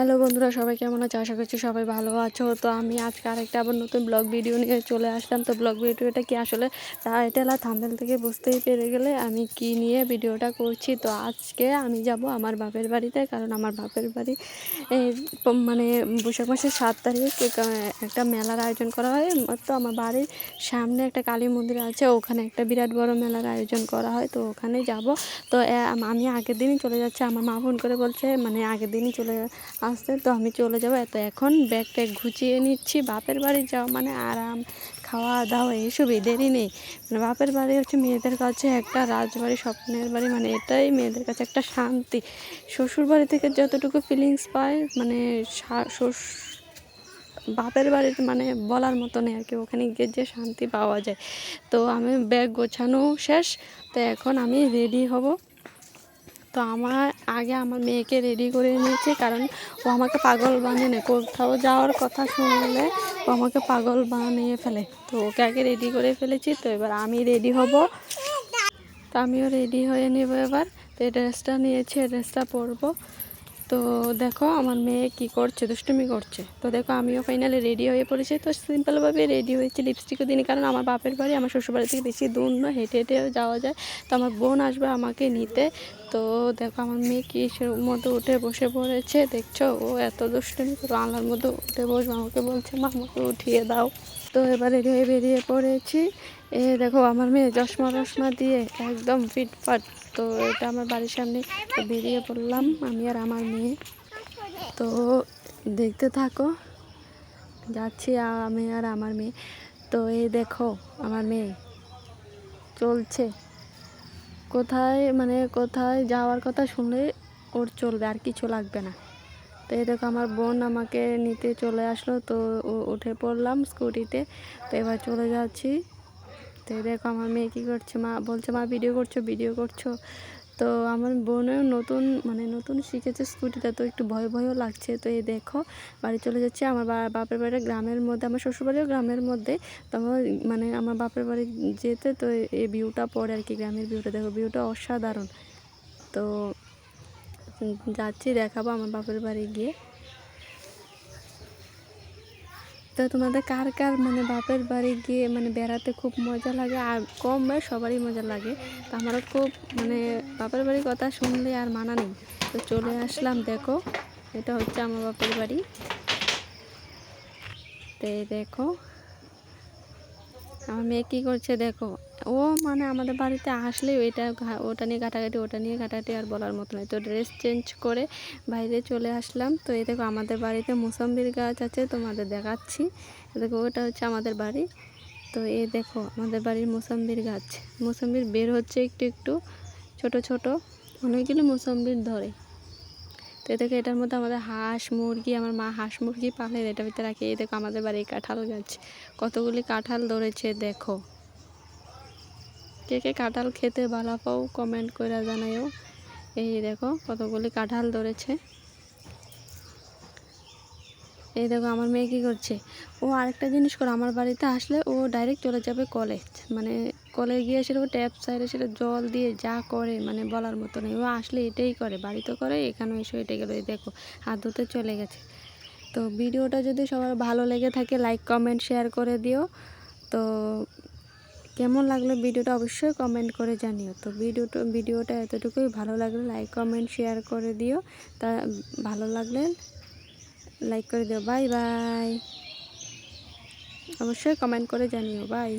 Hello বন্ধুরা, সবাই কেমন আছে? আশা করছি সবাই ভালো আছো। তো আমি আজকে আরেকটা আবার নতুন ব্লগ ভিডিও নিয়ে চলে আসলাম। তো ব্লগ ভিডিওটা কি আসলে টাইটেল আর থাম্বেল থেকে বুঝতেই পেরে গেলে আমি কি নিয়ে ভিডিওটা করছি? তো আজকে আমি যাব আমার বাপের বাড়িতে, কারণ আমার বাপের বাড়ি মানে বৈশাখ মাসের সাত তারিখ একটা মেলার আয়োজন করা হয়। তো আমার বাড়ির সামনে একটা কালী মন্দির আছে, ওখানে একটা বিরাট বড় মেলার আয়োজন করা হয়, তো ওখানে যাব। তো আমি আগের দিনই চলে যাচ্ছি। আমার মা ফোন করে বলছে মানে আগের দিনই চলে আসতে তো আমি চলে যাব। এত এখন ব্যাগ ট্যাগ ঘুচিয়ে নিচ্ছি, বাপের বাড়ি যাওয়া মানে আরাম খাওয়া দাওয়া এইসবই দেরি নেই। মানে বাপের বাড়ি হচ্ছে মেয়েদের কাছে একটা রাজবাড়ি, স্বপ্নের বাড়ি মানে এটাই মেয়েদের কাছে একটা শান্তি। শ্বশুর বাড়ি থেকে যতটুকু ফিলিংস পায় মানে বাপের বাড়ির মানে বলার মতো নেই আর কি, ওখানে গিয়ে যে শান্তি পাওয়া যায়। তো আমি ব্যাগ গোছানো শেষ, তো এখন আমি রেডি হব। তো আমার আগে আমার মেয়েকে রেডি করে নিয়েছি কারণ ও আমাকে পাগল বানিয়ে নেয়। কোথাও যাওয়ার কথা শুনলে ও আমাকে পাগল বানিয়ে ফেলে। তো ওকে আগে রেডি করে ফেলেছি, তো এবার আমি রেডি হব। তো আমিও রেডি হয়ে নেব এবার। তো এই ড্রেসটা নিয়েছি, এই ড্রেসটা পরবো। তো দেখো, আমার মেয়ে কি করছে, দুষ্টুমি করছে। তো দেখো, আমিও ফাইনালি রেডি হয়ে পড়েছি। তো সিম্পলভাবে রেডি হয়েছি লিপস্টিকও দিনই কারণ আমার বাপের বাড়ি, আমার শ্বশুরবাড়ি থেকে বেশি দূর নয়, হেঁটে হেঁটেও যাওয়া যায়। তো আমার বোন আসবে আমাকে নিতে। তো দেখো, আমার মেয়ে কি মতো উঠে বসে পড়েছে। দেখছ, ও এত দুষ্টুমি করে মতো উঠে বসবে, আমাকে বলছে, মা, আমাকে উঠিয়ে দাও। তো এবার রেডি হয়ে বেরিয়ে পড়েছি। এ দেখো, আমার মেয়ে চশমা টশমা দিয়ে একদম ফিটফাট তো এটা আমার বাড়ির সামনে বেরিয়ে পড়লাম আমি আর আমার মেয়ে। তো দেখতে থাকো, যাচ্ছি আমি আর আমার মেয়ে। তো এই দেখো, আমার মেয়ে চলছে। কোথায় মানে কোথায় যাওয়ার কথা শুনলে ওর চলবে, আর কিছু লাগবে না। তো এই দেখো, আমার বোন আমাকে নিতে চলে আসলো, তো উঠে পড়লাম স্কুটিতে। তো এবার চলে যাচ্ছি। তো দেখো আমার মেয়ে কী করছে? মা বলছে, মা ভিডিও করছ ভিডিও করছ। তো আমার বোনেও নতুন মানে নতুন শিখেছে স্কুটিটা, তো একটু ভয় ভয়ও লাগছে। তো এই দেখো, বাড়ি চলে যাচ্ছে। আমার বাপের বাড়ি গ্রামের মধ্যে, আমার শ্বশুরবাড়িও গ্রামের মধ্যে। তো মানে আমার বাপের বাড়ি যেতে, তো এই ভিউটা পড়ে আর কি, গ্রামের ভিউটা দেখো ভিউটা অসাধারণ। তো যাচ্ছি, দেখাবো আমার বাপের বাড়ি গিয়ে। তো তোমাদের কার কার মানে বাপের বাড়ি গিয়ে মানে বেড়াতে খুব মজা লাগে আর কম বয়স সবারই মজা লাগে। তো আমারও খুব মানে বাপের বাড়ির কথা শুনলে আর মানা নেই। তো চলে আসলাম, দেখো, এটা হচ্ছে আমার বাপের বাড়ি। তো দেখো আমার মেয়ে কী করছে দেখো। ও মানে আমাদের বাড়িতে আসলে এটা ওটা নিয়ে ঘাটাঘাটি, ওটা নিয়ে ঘাটাঘাটি আর বলার মতো নয় তো ড্রেস চেঞ্জ করে বাইরে চলে আসলাম। তো এই দেখো আমাদের বাড়িতে মুসম্বির গাছ আছে, তোমাদের দেখাচ্ছি। দেখো, ওটা হচ্ছে আমাদের বাড়ি। তো এই দেখো, আমাদের বাড়ির মুসম্বির গাছ। মুসম্বির বের হচ্ছে একটু একটু, ছোট ছোট। অনেকগুলো মুসম্বির ধরে। তো দেখো এটার মধ্যে আমাদের হাঁস, মুরগি, আমার মা হাঁস, মুরগি পালে এটার ভিতরে রাখি। এই দেখো আমাদের বাড়ির কাঁঠাল গাছ। কতগুলি কাঁঠাল ধরেছে দেখো। কে কে কাঁঠাল খেতে ভালো পাও কমেন্ট করে জানাইও এই দেখো কতগুলি কাঁঠাল ধরেছে। এই দেখো আমার মেয়ে কী করছে? ও আরেকটা জিনিস করে, আমার বাড়িতে আসলে ও ডাইরেক্ট চলে যাবে কলেজ মানে কলেজ গিয়ে সেটা ট্যাপ সাইডে সেটা জল দিয়ে যা করে মানে বলার মতো নেই। ও আসলে এটাই করে বাড়িতে করে, এখানেও এসে, এটে গেলো, এই দেখো, হাত ধুতে চলে গেছে। তো ভিডিওটা যদি সবার ভালো লেগে থাকে লাইক কমেন্ট শেয়ার করে দিও। তো কেমন লাগল ভিডিওটা অবশ্যই কমেন্ট করে জানিও। তো ভিডিওটা ভিডিওটা এতটুকুই, ভালো লাগলে লাইক কমেন্ট শেয়ার করে দিও। তা ভালো লাগলে লাইক করে দিও বাই বাই অবশ্যই কমেন্ট করে জানিও বাই